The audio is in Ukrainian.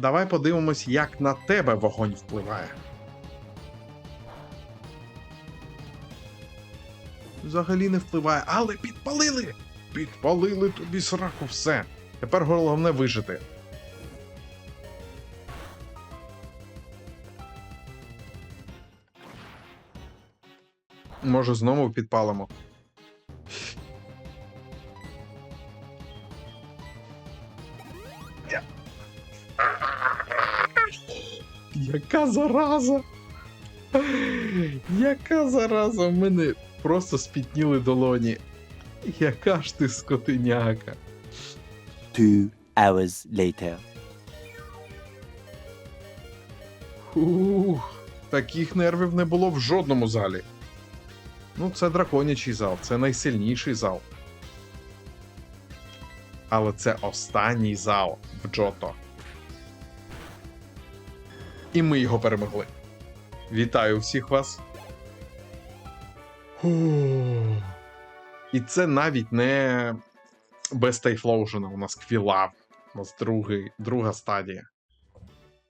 давай подивимось, як на тебе вогонь впливає. Взагалі не впливає, але підпалили! Підпалили тобі сраку все. Тепер головне вижити. Може, знову підпалимо. Яка зараза? Яка зараза? В мене просто спітніли долоні. Яка ж ти скотиняка? Two hours later. Ух, таких нервів не було в жодному залі. Ну, це драконячий зал, це найсильніший зал. Але це останній зал в Джото. І ми його перемогли. Вітаю всіх вас. І це навіть не без тайфлоужена, у нас квілав. У нас другий, друга стадія.